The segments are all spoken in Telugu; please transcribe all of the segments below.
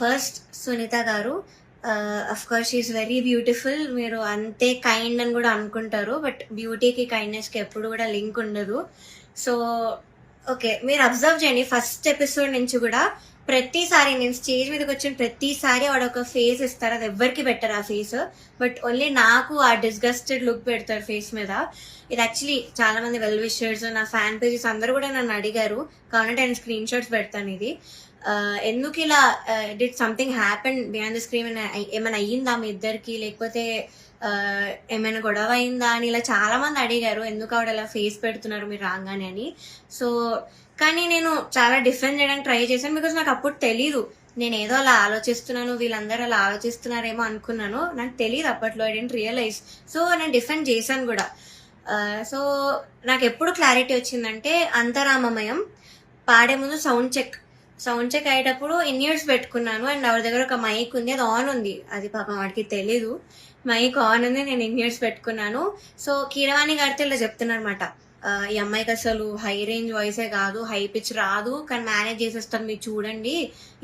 ఫస్ట్ సునీత గారు. Of course is very beautiful మీరు అంతే కైండ్ అని కూడా అనుకుంటారు బట్ బ్యూటీకి కైండ్నెస్కి ఎప్పుడు కూడా లింక్ ఉండదు. సో ఓకే మీరు అబ్జర్వ్ చేయండి. ఫస్ట్ ఎపిసోడ్ నుంచి కూడా ప్రతిసారి నేను స్టేజ్ మీదకి వచ్చిన ప్రతిసారి వాడు ఒక ఫేస్ ఇస్తారు. అది ఎవ్వరికి పెట్టరు ఆ ఫేస్ బట్ ఓన్లీ నాకు ఆ డిస్గస్టెడ్ లుక్ పెడతారు ఫేస్ మీద. ఇది యాక్చువల్లీ చాలా మంది వెల్ విషర్స్ నా ఫ్యాన్ పేజెస్ అందరూ కూడా నన్ను అడిగారు. కాబట్టి నేను స్క్రీన్ షాట్స్ పెడతాను ఇది. ఎందుకు ఇలా did something happen beyond the screen ఏమైనా అయ్యిందా మీ ఇద్దరికి? లేకపోతే ఏమైనా గొడవ అయిందా అని ఇలా చాలా మంది అడిగారు. ఎందుకు ఆవిడ ఇలా ఫేస్ పెడుతున్నారు మీరు రాగానే అని. సో కానీ నేను చాలా డిఫరెంట్ చేయడానికి ట్రై చేశాను బికాజ్ నాకు అప్పుడు తెలీదు. నేను ఏదో అలా ఆలోచిస్తున్నాను వీళ్ళందరూ అలా ఆలోచిస్తున్నారేమో అనుకున్నాను. నాకు తెలియదు అప్పట్లో ఐ డెంట్ రియలైజ్ సో నేను డిఫరెంట్ చేశాను కూడా. సో నాకు ఎప్పుడు క్లారిటీ వచ్చిందంటే అంతరామమయం పాడే ముందు సౌండ్ చెక్. సౌండ్ చెక్ అయ్యేటప్పుడు ఇన్ ఇయర్స్ పెట్టుకున్నాను అండ్ ఎవరి దగ్గర ఒక మైక్ ఉంది అది ఆన్ ఉంది. అది పాపం వాడికి తెలీదు. మైక్ ఆన్ ఉంది నేను ఇన్ ఇయర్స్ పెట్టుకున్నాను. సో కీరవాణి గారితో ఇలా చెప్తున్నారనమాట ఈ అమ్మాయికి అసలు హై రేంజ్ వాయిసే కాదు హై పిచ్ రాదు కానీ మేనేజ్ చేసేస్తారు మీరు చూడండి.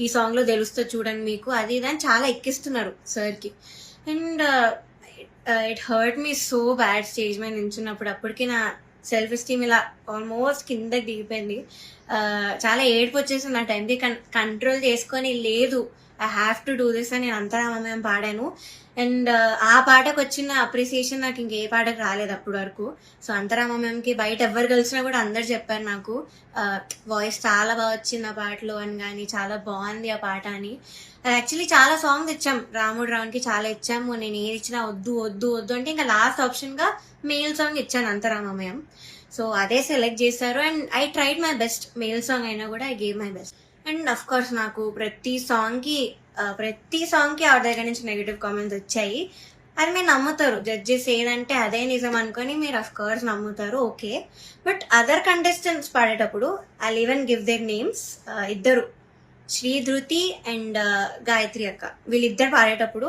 ఈ సాంగ్లో తెలుస్తుంది చూడండి మీకు. అది ఇది అని చాలా ఎక్కిస్తున్నారు సార్కి. And it hurt me so bad stage మీద నించున్నప్పుడు అప్పటికి నా సెల్ఫ్ ఎస్టీమ్ ఇలా ఆల్మోస్ట్ కింద దిగిపోయింది. చాలా ఏడుపు వచ్చేసింది ఆ టైంకి కంట్రోల్ చేసుకొని లేదు. I have to do this అని నేను అంతరామయం పాడాను. అండ్ uh, ఆ పాటకు వచ్చిన అప్రిసియేషన్ నాకు ఇంకే పాటకు రాలేదు అప్పుడు వరకు. సో అంతరామయంకి బయట ఎవరు కలిసినా కూడా అందరు చెప్పారు నాకు uh, వాయిస్ చాలా బాగా వచ్చింది ఆ పాటలో అని కానీ చాలా బాగుంది ఆ పాట అని. యాక్చువల్లీ చాలా సాంగ్స్ ఇచ్చాం రాముడు రావణ్కి చాలా ఇచ్చాము. నేను ఏది ఇచ్చినా వద్దు వద్దు వద్దు అంటే ఇంకా లాస్ట్ ఆప్షన్గా మేల్ సాంగ్ ఇచ్చాను అంతరామమయం సో అదే సెలెక్ట్ చేశారు. And I tried my best male song అయినా కూడా I gave my best and of course నాకు ప్రతి సాంగ్కి ప్రతి సాంగ్కి ఆవిడ దగ్గర నుంచి నెగిటివ్ కామెంట్స్ వచ్చాయి. అది మీరు నమ్ముతారు. జడ్జెస్ ఏదంటే అదే నిజం అనుకొని మీరు అఫ్ కోర్స్ నమ్ముతారు. ఓకే. బట్ అదర్ కంటెస్టెంట్స్ పాడేటప్పుడు I even give their names ఇద్దరు. శ్రీ ధృతి అండ్ గాయత్రి అక్క. వీళ్ళిద్దరు పాడేటప్పుడు